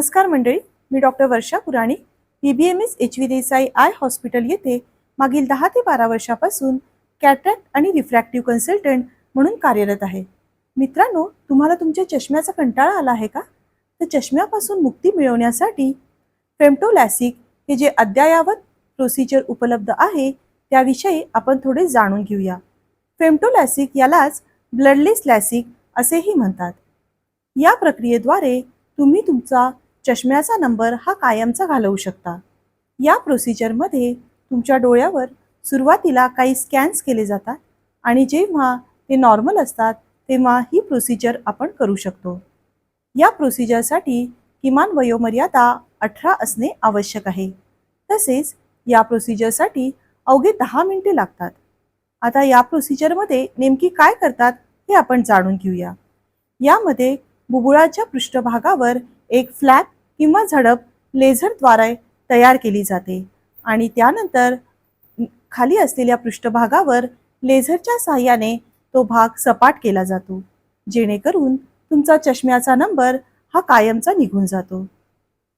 नमस्कार मंडळी मी doctor Varsha Purani P B M S H V Desai eye hospital येथे मागील दहा ते बारा वर्षापासून कॅटरॅक्ट आणि रिफ्रॅक्टिव्ह कन्सल्टंट म्हणून कार्यरत आहे. मित्रांनो तुम्हाला तुमच्या चष्म्याचा कंटाळा आला आहे का? तर चष्म्यापासून मुक्ती मिळवण्यासाठी फेमटोलॅसिक हे जे अद्ययावत प्रोसिजर उपलब्ध आहे त्याविषयी आपण थोडे जाणून घेऊया. फेमटोलॅसिक यालाच ब्लडलेस लॅसिक असेही म्हणतात. या प्रक्रियेद्वारे तुम्ही तुमचा चष्म्याचा नंबर हा कायमचा घालवू शकता. या प्रोसिजरमध्ये तुमच्या डोळ्यावर सुरुवातीला काही स्कॅन्स केले जातात आणि जेव्हा ते नॉर्मल असतात तेव्हा ही प्रोसिजर आपण करू शकतो. या प्रोसिजरसाठी किमान वयोमर्यादा अठरा असणे आवश्यक आहे. तसेच या प्रोसिजरसाठी अवघे दहा मिनिटे लागतात. आता या प्रोसिजरमध्ये नेमकी काय करतात हे आपण जाणून घेऊया. यामध्ये बुबुळाच्या पृष्ठभागावर एक फ्लॅप किंवा झडप लेझरद्वारे तयार केली जाते. आणि त्यानंतर खाली असलेल्या पृष्ठभागावर लेझरच्या साहाय्याने तो भाग सपाट केला जातो. जेणेकरून तुमचा चष्म्याचा नंबर हा कायमचा निघून जातो.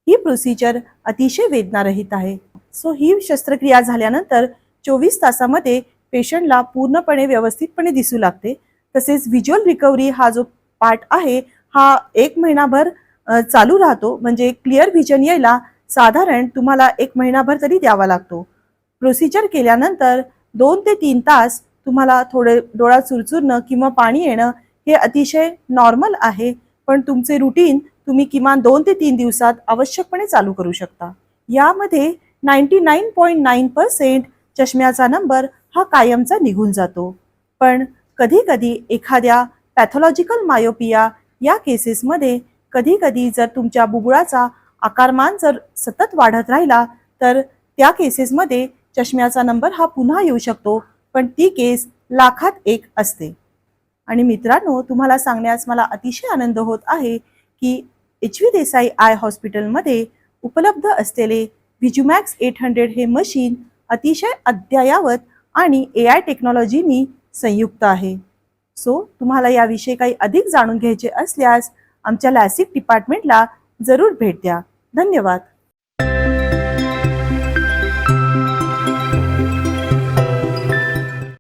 ही प्रोसिजर अतिशय वेदनारहित आहे. सो ही शस्त्रक्रिया झाल्यानंतर चोवीस तासामध्ये पेशंटला पूर्णपणे व्यवस्थितपणे दिसू लागते. तसेच व्हिज्युअल रिकव्हरी हा जो पार्ट आहे हा एक महिनाभर चालू राहतो. म्हणजे क्लिअर व्हिजन यायला साधारण तुम्हाला एक महिनाभर तरी द्यावा लागतो. प्रोसिजर केल्यानंतर दोन ते तीन तास तुम्हाला थोडे डोळा चुरचुरणं किंवा पाणी येणं हे अतिशय नॉर्मल आहे. पण तुमचे रुटीन तुम्ही किमान दोन ते तीन दिवसात आवश्यकपणे चालू करू शकता. यामध्ये ninety nine point nine percent चष्म्याचा number हा कायमचा निघून जातो. पण कधी कधी एखाद्या पॅथॉलॉजिकल मायोपिया या केसेसमध्ये कधी कधी जर तुमच्या बुबुळाचा आकारमान जर सतत वाढत राहिला तर त्या केसेसमध्ये चष्म्याचा नंबर हा पुन्हा येऊ शकतो पण ती केस लाखात एक असते. आणि मित्रांनो तुम्हाला सांगण्यास मला अतिशय आनंद होत आहे की एच व्ही देसाई आय हॉस्पिटलमध्ये उपलब्ध असलेले व्हिज्युमॅक्स एट हंड्रेड हे मशीन अतिशय अद्ययावत आणि ए आय टेक्नॉलॉजीनी संयुक्त आहे. सो तुम्हाला याविषयी काही अधिक जाणून घ्यायचे असल्यास आमच्या लॅसिक डिपार्टमेंटला जरूर भेट द्या. धन्यवाद.